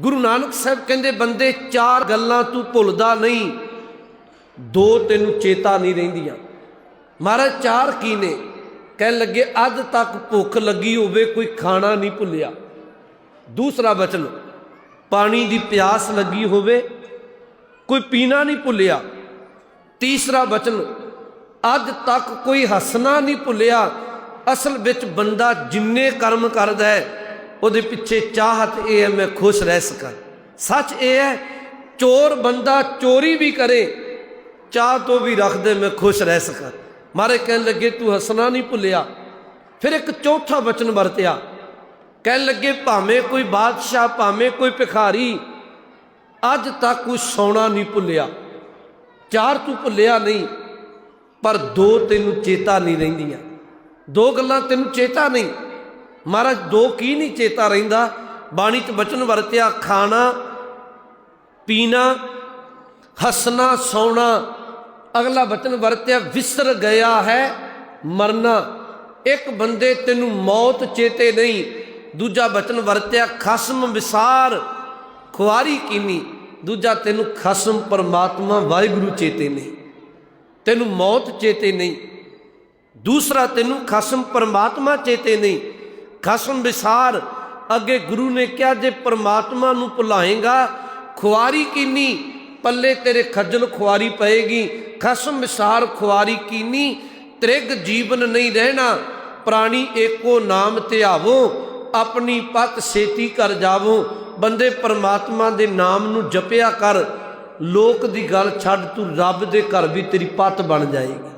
ਗੁਰੂ ਨਾਨਕ ਸਾਹਿਬ ਕਹਿੰਦੇ, ਬੰਦੇ, ਚਾਰ ਗੱਲਾਂ ਤੂੰ ਭੁੱਲਦਾ ਨਹੀਂ। ਦੋ ਤੈਨੂੰ ਚੇਤਾ ਨਹੀਂ ਰਹਿੰਦੀਆਂ। ਮਹਾਰਾਜ, ਚਾਰ ਕੀ ਨੇ? ਕਹਿਣ ਲੱਗੇ, ਅੱਧ ਤੱਕ ਭੁੱਖ ਲੱਗੀ ਹੋਵੇ, ਕੋਈ ਖਾਣਾ ਨਹੀਂ ਭੁੱਲਿਆ। ਦੂਸਰਾ ਬਚਨ ਪਾਣੀ ਦੀ ਪਿਆਸ ਲੱਗੀ ਹੋਵੇ, ਕੋਈ ਪੀਣਾ ਨਹੀਂ ਭੁੱਲਿਆ। ਤੀਸਰਾ ਬਚਨ ਅੱਜ ਤੱਕ ਕੋਈ ਹੱਸਣਾ ਨਹੀਂ ਭੁੱਲਿਆ। ਅਸਲ ਵਿੱਚ ਬੰਦਾ ਜਿੰਨੇ ਕਰਮ ਕਰਦਾ ਹੈ ਉਹਦੇ ਪਿੱਛੇ ਚਾਹਤ ਇਹ ਹੈ, ਮੈਂ ਖੁਸ਼ ਰਹਿ ਸਕਾਂ। ਸੱਚ ਇਹ ਹੈ, ਚੋਰ ਬੰਦਾ ਚੋਰੀ ਵੀ ਕਰੇ, ਚਾਹ ਤੋਂ ਵੀ ਰੱਖਦੇ, ਮੈਂ ਖੁਸ਼ ਰਹਿ ਸਕਾਂ। ਮਾਰੇ ਕਹਿਣ ਲੱਗੇ, ਤੂੰ ਹੱਸਣਾ ਨਹੀਂ ਭੁੱਲਿਆ। ਫਿਰ ਇੱਕ ਚੌਥਾ ਬਚਨ ਵਰਤਿਆ, ਕਹਿਣ ਲੱਗੇ, ਭਾਵੇਂ ਕੋਈ ਬਾਦਸ਼ਾਹ, ਭਾਵੇਂ ਕੋਈ ਭਿਖਾਰੀ, ਅੱਜ ਤੱਕ ਕੋਈ ਸੌਣਾ ਨਹੀਂ ਭੁੱਲਿਆ। ਚਾਰ ਤੂੰ ਭੁੱਲਿਆ ਨਹੀਂ, ਪਰ ਦੋ ਤੈਨੂੰ ਚੇਤਾ ਨਹੀਂ ਰਹਿੰਦੀਆਂ। ਦੋ ਗੱਲਾਂ ਤੈਨੂੰ ਚੇਤਾ ਨਹੀਂ ਮਹਾਰਾਜ, ਦੋ ਕੀ ਨਹੀਂ ਚੇਤਾ ਰਹਿੰਦਾ? ਬਾਣੀ ਚ ਬਚਨ ਵਰਤਿਆ, ਖਾਣਾ, ਪੀਣਾ, ਹੱਸਣਾ, ਸੌਣਾ। ਅਗਲਾ ਬਚਨ ਵਰਤਿਆ, ਵਿਸਰ ਗਿਆ ਹੈ, ਮਰਨਾ। ਇੱਕ ਬੰਦੇ ਤੈਨੂੰ ਮੌਤ ਚੇਤੇ ਨਹੀਂ, ਦੂਜਾ ਬਚਨ ਵਰਤਿਆ, ਖਸਮ ਵਿਸਾਰ। ਖੁਆਰੀ ਕੀਨੀ? ਦੂਜਾ, ਤੈਨੂੰ ਖਸਮ ਪਰਮਾਤਮਾ ਵਾਹਿਗੁਰੂ ਚੇਤੇ ਨਹੀਂ। ਤੈਨੂੰ ਮੌਤ ਚੇਤੇ ਨਹੀਂ। ਦੂਸਰਾ, ਤੈਨੂੰ ਖਸਮ ਪਰਮਾਤਮਾ ਚੇਤੇ ਨਹੀਂ। ਖਸਮ ਵਿਸਾਰ। ਅੱਗੇ ਗੁਰੂ ਨੇ ਕਿਹਾ, ਜੇ ਪਰਮਾਤਮਾ ਨੂੰ ਭੁਲਾਏਗਾ, ਖੁਆਰੀ ਕੀਨੀ? ਪੱਲੇ ਤੇਰੇ ਖੱਜਲ ਖੁਆਰੀ ਪਏਗੀ। ਖਸਮ ਵਿਸਾਰ, ਖੁਆਰੀ ਕੀਨੀ? ਤ੍ਰਿਗ ਜੀਵਨ ਨਹੀਂ ਰਹਿਣਾ। ਪ੍ਰਾਣੀ ਏਕੋ ਨਾਮ ਧਿਆਵੋ ਆਪਣੀ ਪਤ ਸੇਤੀ ਕਰ ਜਾਵੋ। ਬੰਦੇ ਪਰਮਾਤਮਾ ਦੇ ਨਾਮ ਨੂੰ ਜਪਿਆ ਕਰ। ਲੋਕ ਦੀ ਗੱਲ ਛੱਡ ਤੂੰ ਰੱਬ ਦੇ ਘਰ ਵੀ ਤੇਰੀ ਪਤ ਬਣ ਜਾਏਗੀ।